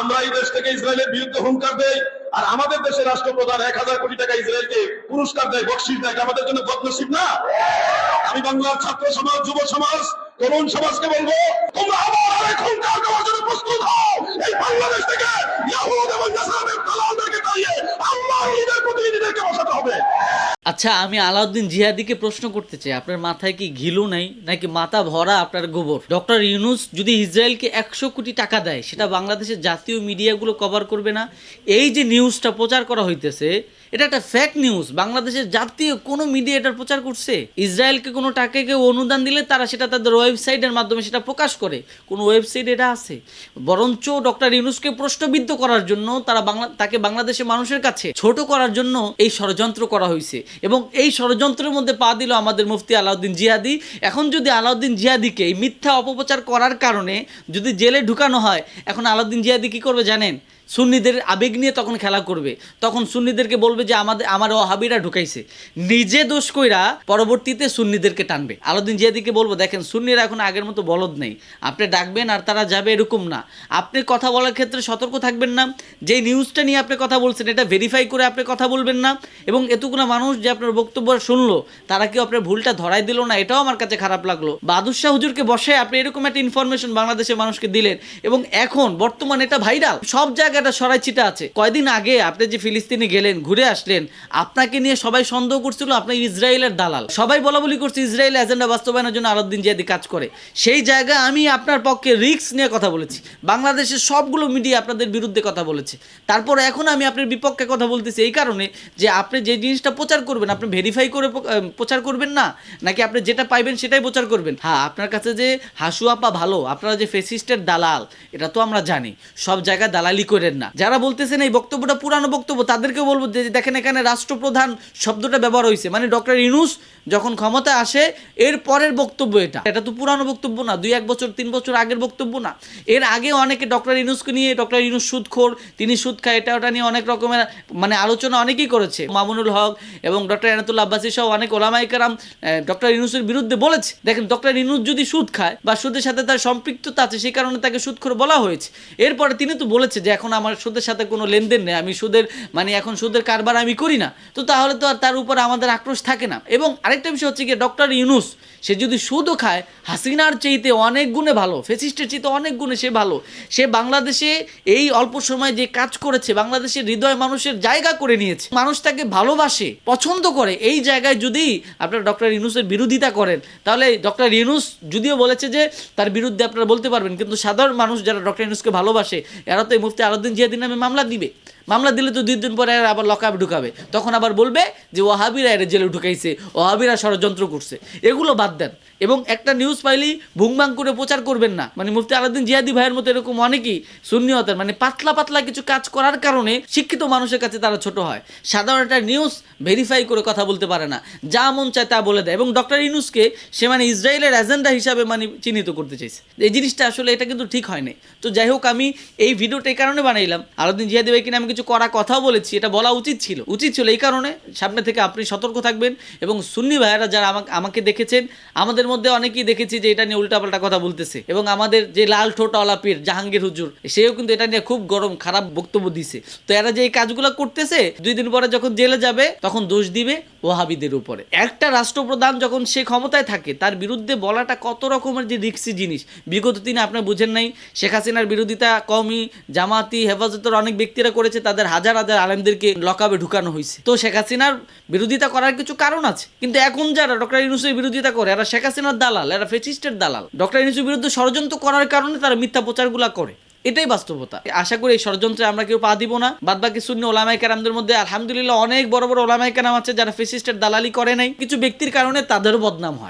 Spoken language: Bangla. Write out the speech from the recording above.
আমরা এই দেশ থেকে ইসরায়েলের বিরুদ্ধে হুঙ্কার দেই, আর আমাদের দেশের রাষ্ট্রপ্রধান এক হাজার কোটি টাকা ইসরায়েলকে পুরস্কার দেয়, বকশিস দেয় আমাদের জন্য বদনসিব না? আমি বাংলার ছাত্র সমাজ, যুব সমাজ, তরুণ সমাজকে বলব, তোমরা আবার আরেক হুঙ্কার জন্য প্রস্তুত হও। এই বাংলাদেশ থেকে ইয়াহুদ এবং আচ্ছা আমি আলাউদ্দিন জিহাদিকে প্রশ্ন করতে চাই। আপনার মাথায় কি ঘিলু নাই? নাকি মাথা ভরা আপনার গোবর? ডক্টর ইউনুস যদি ইসরায়েলকে একশো কোটি টাকা দেয়, সেটা বাংলাদেশের জাতীয় মিডিয়াগুলো কভার করবে না? এই যে নিউজটা প্রচার করা হইতেছে এটা একটা ফ্যাক নিউজ বাংলাদেশের জাতীয় কোনো মিডিয়া এটার প্রচার করছে। ইসরায়েলকে কোনো টাকা কেউ অনুদান দিলে তারা সেটা তাদের ওয়েবসাইটের মাধ্যমে সেটা প্রকাশ করে। কোনো ওয়েবসাইট এটা আছে। বরঞ্চ ডক্টর ইউনুসকে প্রশ্নবিদ্ধ করার জন্য তারা বাংলা, তাকে বাংলাদেশের মানুষের কাছে ছোট করার জন্য এই ষড়যন্ত্র করা হয়েছে। এবং এই ষড়যন্ত্রের মধ্যে পা দিল আমাদের মুফতি আলাউদ্দিন জিহাদি এখন যদি আলাউদ্দিন জিহাদিকে এই মিথ্যা অপপ্রচার করার কারণে যদি জেলে ঢুকানো হয়, এখন আলাউদ্দিন জিহাদি কি করবে জানেন? সুন্নিদের আবেগ নিয়ে তখন খেলা করবে। তখন সুন্নিদেরকে বলবে যে, আমাদের, আমার ওহাবিরা ঢুকাইছে। নিজে দোষ কইরা পরবর্তীতে সুন্নিদেরকে টানবে। আলাউদ্দিন জিয়াদিকে বলব, দেখেন, সুন্নিরা এখন আগের মতো বলদ নেই। আপনি ডাকবেন আর তারা যাবে এরকম না। আপনি কথা বলার ক্ষেত্রে সতর্ক থাকবেন না। যে নিউজটা নিয়ে আপনি কথা বলছেন, এটা ভেরিফাই করে আপনি কথা বলবেন না। এবং এতগুলো মানুষ যে আপনার বক্তব্য শুনলো, তারা কি আপনার ভুলটা ধরাই দিল না। এটাও আমার কাছে খারাপ লাগল। বাদুশাহ হুজুরকে বসে আপনি এরকম একটা ইনফরমেশন বাংলাদেশের মানুষকে দিলেন। এবং এখন বর্তমানে এটা ভাইরাল সব সরাই ছিটা আছে। কয়দিন আগে আপনি যে ফিলিস্তিনে গেলেন, ঘুরে আসলেন, আপনাকে নিয়ে সবাই সন্দেহ করছিল আপনি ইসরায়েলের দালাল। সবাই বলা বলি করছে ইসরায়েল এজেন্ডা বাস্তবায়নের জন্য আলাউদ্দিন জিয়াদি কাজ করে। সেই জায়গায় আমি আপনার পক্ষে রিস্ক নিয়ে কথা বলেছি। বাংলাদেশের সবগুলো মিডিয়া আপনাদের বিরুদ্ধে কথা বলেছে। তারপর এখন আমি আপনার বিপক্ষে কথা বলতেছি এই কারণে যে আপনি যে জিনিসটা প্রচার করবেন, আপনি ভেরিফাই করে প্রচার করবেন না? নাকি আপনি যেটা পাইবেন সেটাই প্রচার করবেন? হ্যাঁ আপনার কাছে যে হাসু আপা ভালো, আপনারা যে ফেসিস্টের দালাল, এটা তো আমরা জানি। সব জায়গায় দালালি করেন না। যারা বলতেছেন এই বক্তব্যটা পুরানো বক্তব্য তাদেরকে বলব যে দেখেন এখানে রাষ্ট্রপ্রধান শব্দটা ব্যবহার হয়েছে। মানে ডক্টর ইনুস যখন ক্ষমতা আসে, এর পরের বক্তব্য এটা। এটা তো পুরানো বক্তব্য না, দুই, এক বছর, তিন বছর আগের বক্তব্য না। এর আগে অনেকে ডক্টর ইনুসকে নিয়ে, ডক্টর ইনুস সুদখোর তিনি সুদ খায়, এটা ওটা নিয়ে অনেক রকমের মানে আলোচনা অনেকেই করেছে। মামুনুল হক এবং ডক্টর এনাতুল্লা আব্বাসী সহ অনেক ওলামাইকারাম ডক্টর ইনুসের বিরুদ্ধে বলেছে। দেখেন, ডক্টর ইনুস যদি সুদ খায় বা সুদের সাথে তার সম্পৃক্ততা আছে, সেই কারণে তাকে সুদখোর বলা হয়েছে। এরপরে তিনি তো বলেছে যে, এখন আমার সুদের সাথে কোনো লেনদেন নেই, আমি সুদের মানে এখন সুদের কারবার আমি করি না। তো তাহলে তো আর তার উপর আমাদের আক্রোশ থাকে না। এবং আরেকটা বিষয় হচ্ছে কি ডক্টর ইউনুস, সে যদি সুদও খায়, হাসিনার চাইতে অনেক গুণে ভালো, ফেসিস্টের চাইতে অনেক গুণে সে ভালো। সে বাংলাদেশে এই অল্প সময় যে কাজ করেছে, বাংলাদেশের হৃদয় মানুষের জায়গা করে নিয়েছে। মানুষ তাকে ভালোবাসে, পছন্দ করে। এই জায়গায় যদি আপনারা ডক্টর ইউনুসের বিরোধিতা করেন, তাহলে ডক্টর ইউনুস যদিও বলেছে যে তার বিরুদ্ধে আপনারা বলতে পারবেন, কিন্তু সাধারণ মানুষ যারা ডক্টর ইউনুসকে ভালোবাসে, এরা তো এই মুফতি আলাউদ্দিন জিয়াদিন নামে মামলা দিবে মামলা দিলে তো দুই দিন পরে আবার লকআপ ঢুকাবে। তখন আবার বলবে যে ওহাবিরা এর জেলে ঢুকাইছে ওহাবিরা ষড়যন্ত্র করছে। এগুলো বাদ দেন। এবং একটা নিউজ পাইলেই ভুংবাং করে প্রচার করবেন না। মানে মুফতি আলাউদ্দিন জিয়াদি ভাইয়ের মতো এরকম অনেকেই সুন্নিয়তের মানে পাতলা পাতলা কিছু কাজ করার কারণে শিক্ষিত মানুষের কাছে তারা ছোট হয়। সাধারণ একটা নিউজ ভেরিফাই করে কথা বলতে পারে না। যা মন চায় তা বলে দেয়। এবং ডক্টর ইনুসকে সে মানে ইসরায়েলের এজেন্ডা হিসাবে মানে চিহ্নিত করতে চাইছে। এই জিনিসটা আসলে এটা কিন্তু ঠিক হয়নি। তো যাই হোক, আমি এই ভিডিওটা এই কারণে বানাইলাম। আলাউদ্দিন জিয়াদি ভাই কিনা আমি কিছু করা কথাও বলেছি, এটা বলা উচিত ছিল। উচিত ছিল এই কারণে সামনে থেকে আপনি সতর্ক থাকবেন এবং সুন্নি ভাইয়েরা যারা আমাকে আমাকে দেখেছেন, আমাদের মধ্যে অনেকেই দেখেছি যে এটা নিয়ে উল্টাপাল্টা কথা বলতেছে। এবং আমাদের যে লাল ঠোঁটওয়ালা পীর জাহাঙ্গীর হুজুর, সেও কিন্তু এটা নিয়ে খুব গরম, খারাপ বক্তব্য দিছে। তো এরা যে এই কাজগুলো করতেছে, দুই দিন পরে যখন জেলে যাবে, তখন দোষ দিবে ওহাবিদের উপরে। একটা রাষ্ট্রপ্রধান যখন সে ক্ষমতায় থাকে, তার বিরুদ্ধে বলাটা কত রকমের যে রিক্সি জিনিস। বিগত দিনে আপনার বুঝেন নাই, শেখ হাসিনার বিরোধিতা কমি জামাতি, হেফাজতের অনেক ব্যক্তিরা করেছে তাদের হাজার হাজার আলেমদেরকে লকাবে ঢুকানো হয়েছে। তো শেখ হাসিনার বিরোধিতা করার কিছু কারণ আছে। কিন্তু এখন যারা ডক্টর ইউনুসের বিরোধিতা করে, এরা শেখ হাসিনার দালাল, এরা ফেসিস্টের দালাল। ডক্টর ইউনুসের বিরুদ্ধে ষড়যন্ত্র করার কারণে তারা মিথ্যা প্রচারগুলা করে। এটাই বাস্তবতা। আশা করি এই ষড়যন্ত্রে আমরা কেউ পা দিব না। বাদ বাকি শূন্য ওলামাই কেরামদের মধ্যে আলহামদুলিল্লাহ অনেক বড় বড় ওলামাই কেরাম আছে যারা ফেসিস্টের দালালি করে নাই। কিছু ব্যক্তির কারণে তাদেরও বদনাম হয়।